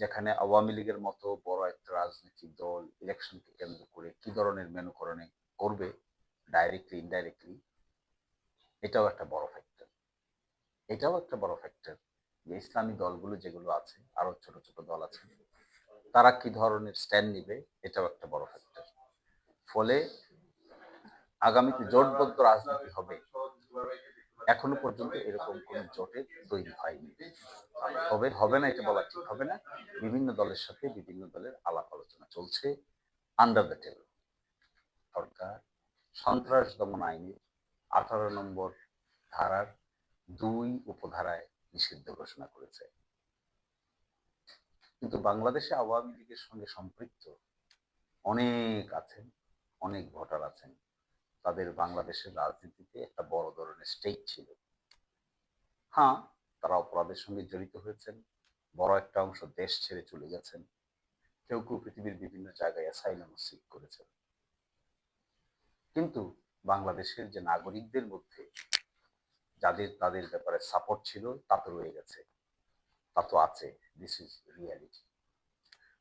যেখানে আওয়ামী লীগের মতো বড় একটা রাজনৈতিক দল ইলেকশনকে কেন্দ্র করে কি ধরনের মেনুকরণে করবে ডাইরেক্টলি ইনডাইরেক্টলি এটাও একটা বড় ফ্যাক্টর এটাও একটা বড় ফ্যাক্টর যে ইসলামী দলগুলো যেগুলো আছে, আরও ছোট ছোট দল আছে, তারা কি ধরনের স্ট্যান্ড নিবে, এটাও একটা বড় ফ্যাক্টর ফলে আগামীতে জোটবদ্ধ রাজনীতি হবে। এখনও পর্যন্ত এরকম কোন জোটের তৈরি হয়নি। হবে হবে না, এটা বলা ঠিক হবে না। বিভিন্ন দলের সাথে বিভিন্ন দলের আলাপ আলোচনা চলছে। আন্ডার দ্য টেবল সরকার, সন্ত্রাস দমন আইনের আঠারো নম্বর ধারার দুই উপধারায় নিষিদ্ধ ঘোষণা করেছে। কিন্তু বাংলাদেশে আওয়ামী লীগের সঙ্গে সম্পৃক্ত অনেক আছেন, অনেক ভোটার আছেন। তাদের বাংলাদেশের রাজনীতিতে একটা বড় ধরনের স্টেক ছিল। হ্যাঁ তারা অপরাধের সঙ্গে জড়িত হয়েছেন, বড় একটা অংশ দেশ ছেড়ে চলে গেছেন, কেউ কেউ পৃথিবীর বিভিন্ন জায়গায় অ্যাসাইলাম সিক করেছেন। কিন্তু বাংলাদেশের যে নাগরিকদের মধ্যে যাদের, তাদের ব্যাপারে সাপোর্ট ছিল, তা তো রয়ে গেছে। তা তো আছে দিস ইজ রিয়ালিটি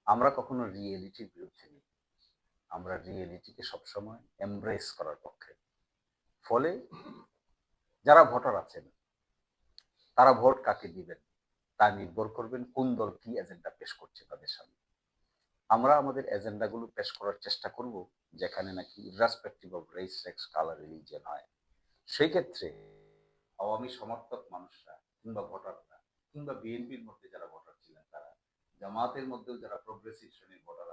আমরা কখনো রিয়েলিটির বিরুদ্ধে নেই। আমরা রিয়েলিটিকে সবসময় এমব্রেস করার পক্ষে। ফলে যারা ভোটার আছেন, তারা ভোট কাকে দিবেন, তা নির্ভর করবেন কোন দল কি এজেন্ডা পেশ করছে তাদের সামনে। আমরা আমাদের এজেন্ডাগুলো পেশ করার চেষ্টা করব, যেখানে নাকি irrespective of race sex colour religion হয়। সেই ক্ষেত্রে আওয়ামী সমর্থক মানুষরা কিংবা ভোটাররা কিংবা বিএনপির মধ্যে যারা ভোটার ছিলেন তারা, জামাতের মধ্যেও যারা প্রগ্রেসিভ শ্রেণির ভোটার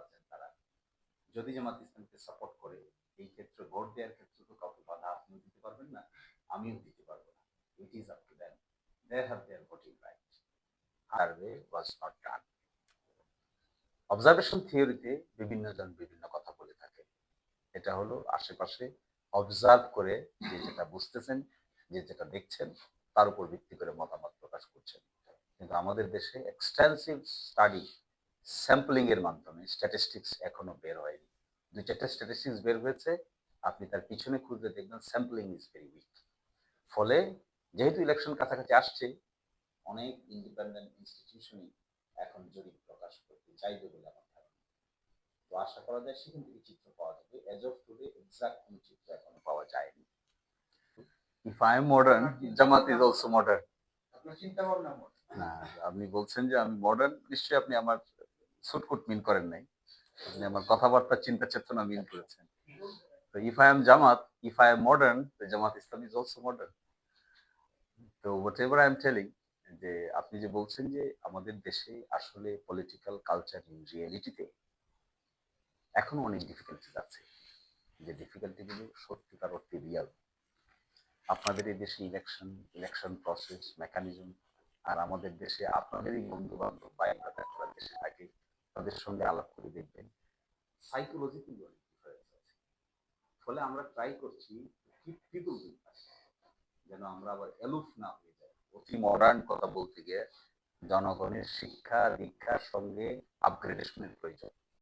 যদি জামাত ইসলামকে সাপোর্ট করে, এই ক্ষেত্রে ভোট দেওয়ার ক্ষেত্রে তো কাউকে বাধা আপনিও দিতে পারবেন না, আমিও দিতে পারব না। It is up to them they have their voting right survey was not done observation থিওরিতে বিভিন্ন জন বিভিন্ন কথা বলে থাকে। এটা হলো আশেপাশে অবজার্ভ করে যে যেটা বুঝতেছেন, যে যেটা দেখছেন, তার উপর ভিত্তি করে মতামত প্রকাশ করছেন। কিন্তু আমাদের দেশে এক্সটেন্সিভ স্টাডি স্যাম্পলিং এর মাধ্যমে স্ট্যাটিস্টিক্স এখনও বের হয়নি। দুই চারটা স্ট্যাটিস্টিক্স বের হয়েছে আপনি তার পিছনে খুঁজলে দেখবেন স্যাম্পলিং ইজ ভেরি উইক ফলে যেহেতু ইলেকশন কাছাকাছি আসছে অনেক ইন্ডিপেন্ডেন্ট ইনস্টিটিউশনই এখন জরিপ প্রকাশ করতে চাইবে বলে আমার ধারণা। তো আশা করা যায় সেখান থেকে চিত্র পাওয়া যাবে। এজ অফ টুডে এক্সাক্ট কোনো চিত্র এখনও পাওয়া যায়নি। If I am modern Jamaat is also modern আপনার চিন্তা ভাবনা না আপনি বলছেন যে আমি মডার্ন নিশ্চয়ই আপনি আমার সুটকুট মিন করেন নাই। আপনি আমার কথাবার্তা, চিন্তা চেতনা মিন করেছেন। তো if I am Jamaat if I am modern Jamaat Islam is also modern তো whatever I am telling যে আপনি যে বলছেন যে আমাদের দেশে আসলে পলিটিক্যাল কালচার ইন রিয়েলিটিতে এখনও অনেক ডিফিকাল্টিজ আছে। যে ডিফিকাল্টিগুলো সত্যিকার অর্থে রিয়াল আপনাদের এই দেশে ইলেকশন ইলেকশন প্রসেস মেকানিজম আর আমাদের দেশে আপনাদেরই বন্ধু বান্ধব বাইরা দেশে থাকে তাদের সঙ্গে আলাপ করে দেখবেন। সাইকোলজি অনেক ডিফারেন্স আছে। ফলে আমরা ট্রাই করছি যেন আমরা আবার এলুফ না হয়ে যাই। অতি মডার্ন কথা বলতে গিয়ে জনগণের শিক্ষা দীক্ষার সঙ্গে আপগ্রেডেশনের প্রয়োজন।